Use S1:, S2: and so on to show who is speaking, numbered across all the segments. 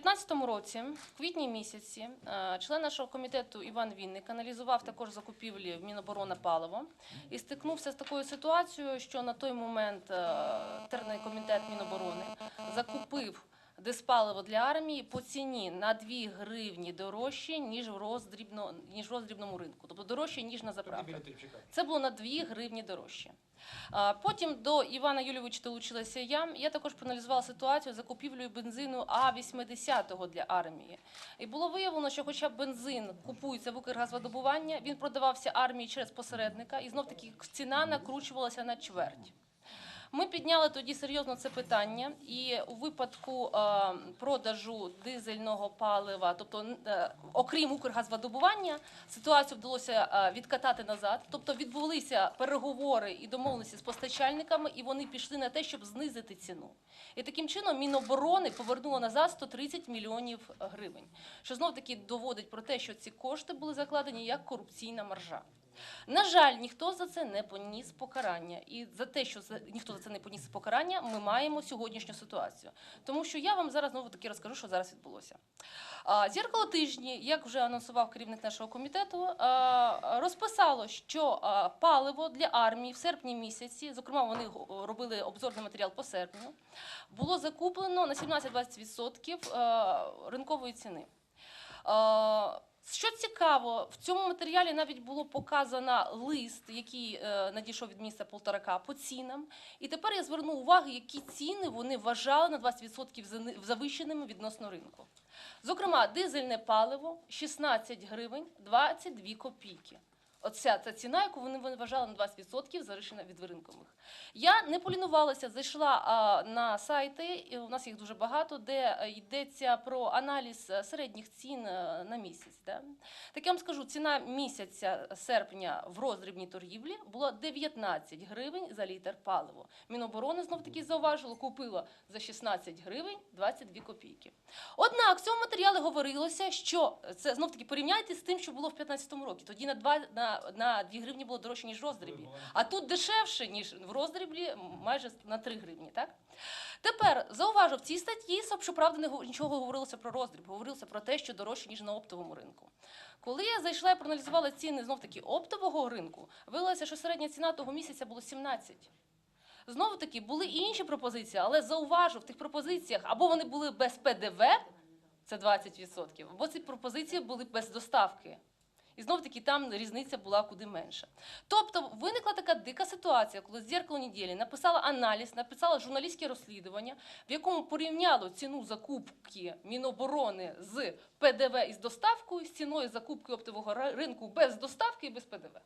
S1: 2015 році, в квітні місяці, е, член нашого комітету Іван Вінник аналізував також закупівлі в Міноборона паливо і стикнувся з такою ситуацією, що на той момент е, терний комітет Міноборони закупив диспаливо для армії по ціні на 2 гривні дорожче, ніж в, роздрібно, ніж в роздрібному ринку, тобто дорожче, ніж на заправках. Це було на 2 гривні дорожче. Потім до Івана Юлійовича долучилася я. Я також проаналізувала ситуацію з закупівлею бензину А-80 для армії. І було виявлено, що хоча бензин купується в Укргазвидобування, він продавався армії через посередника, і знов таки ціна накручувалася на чверть. Ми підняли тоді серйозно це питання, і у випадку е, продажу дизельного палива, тобто е, окрім Укргазвидобування, ситуацію вдалося е, відкатати назад. Тобто відбулися переговори і домовленості з постачальниками, і вони пішли на те, щоб знизити ціну. І таким чином Міноборони повернуло назад 130 мільйонів гривень, що знов таки доводить про те, що ці кошти були закладені як корупційна маржа. На жаль, ніхто за це не поніс покарання. І за те, що ніхто за це не поніс покарання, ми маємо сьогоднішню ситуацію. Тому що я вам зараз знову таки розкажу, що зараз відбулося. Зеркало тижні, як вже анонсував керівник нашого комітету, розписало, що паливо для армії в серпні місяці, зокрема, вони робили обзорний матеріал по серпню, було закуплено на 17-20% ринкової ціни. Що цікаво, в цьому матеріалі навіть було показано лист, який е, надійшов від міста Полторака по цінам. І тепер я зверну увагу, які ціни вони вважали на 20% завищеними відносно ринку. Зокрема, дизельне паливо 16 гривень 22 копійки. Оця ця ціна, яку вони вважали на 20% завищена від ринкових. Я не полінувалася, зайшла а, на сайти, і у нас їх дуже багато, де е, йдеться про аналіз е, середніх цін е, на місяць. Да? Так я вам скажу, ціна місяця серпня в роздрібній торгівлі була 19 гривень за літр паливо. Міноборони знов таки зауважило, купило за 16 гривень 22 копійки. Однак в цьому матеріалі говорилося, що це знов таки порівняйте з тим, що було в 2015 році. Тоді на 2, на, на 2 гривні було дорожче, ніж в роздрібі. А тут дешевше, ніж в роздріблі, майже на 3 гривні. Так? Тепер зауважу, в цій статті, щоправда, не нічого говорилося про роздріб, говорилося про те, що дорожче, ніж на оптовому ринку. Коли я зайшла і проаналізувала ціни знов таки оптового ринку, виявилося, що середня ціна того місяця було 17. Знову таки були і інші пропозиції, але зауважу, в тих пропозиціях або вони були без ПДВ, це 20%, або ці пропозиції були без доставки. І знов таки там різниця була куди менша. Тобто виникла така дика ситуація, коли зеркало неділі написала аналіз, написала журналістське розслідування, в якому порівняло ціну закупки Міноборони з ПДВ із доставкою з ціною закупки оптового ринку без доставки і без ПДВ.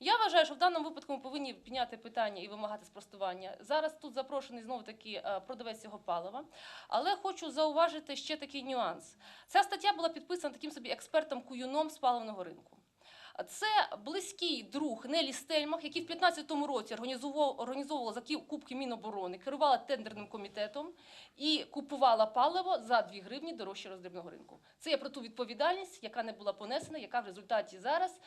S1: Я вважаю, що в даному випадку ми повинні підняти питання і вимагати спростування. Зараз тут запрошений знову таки е, продавець цього палива. Але хочу зауважити ще такий нюанс. Ця стаття була підписана таким собі експертом Куюном з паливного ринку. Це близький друг Нелі Стельмах, який в 2015 році організовував, організовувала закупки Міноборони, керувала тендерним комітетом і купувала паливо за 2 гривні дорожче роздрібного ринку. Це я про ту відповідальність, яка не була понесена, яка в результаті зараз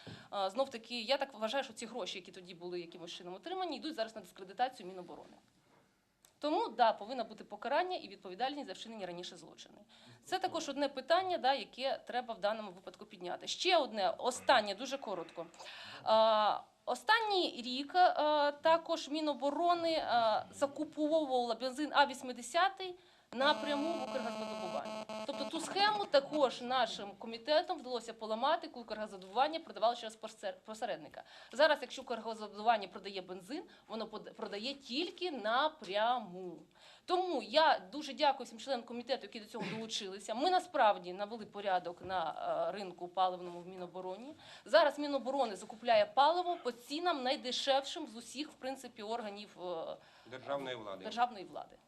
S1: знов таки, я так вважаю, що ці гроші, які тоді були якимось чином отримані, йдуть зараз на дискредитацію Міноборони. Тому да, повинно бути покарання і відповідальність за вчинені раніше злочини. Це також одне питання, да, яке треба в даному випадку підняти. Ще одне, останнє, дуже коротко. Останній рік також Міноборони закуповувала бензин А-80 напряму в Укргазвидобування. Тобто ту схему також нашим комітетом вдалося поламати, коли Укргазвидобування продавало через посер- посередника. Зараз, якщо Укргазвидобування продає бензин, воно продає тільки напряму. Тому я дуже дякую всім членам комітету, які до цього долучилися. Ми насправді навели порядок на е, ринку паливному в Мінобороні. Зараз Міноборони закупляє паливо по цінам найдешевшим з усіх, в принципі, органів е,
S2: державної влади.
S1: державної влади.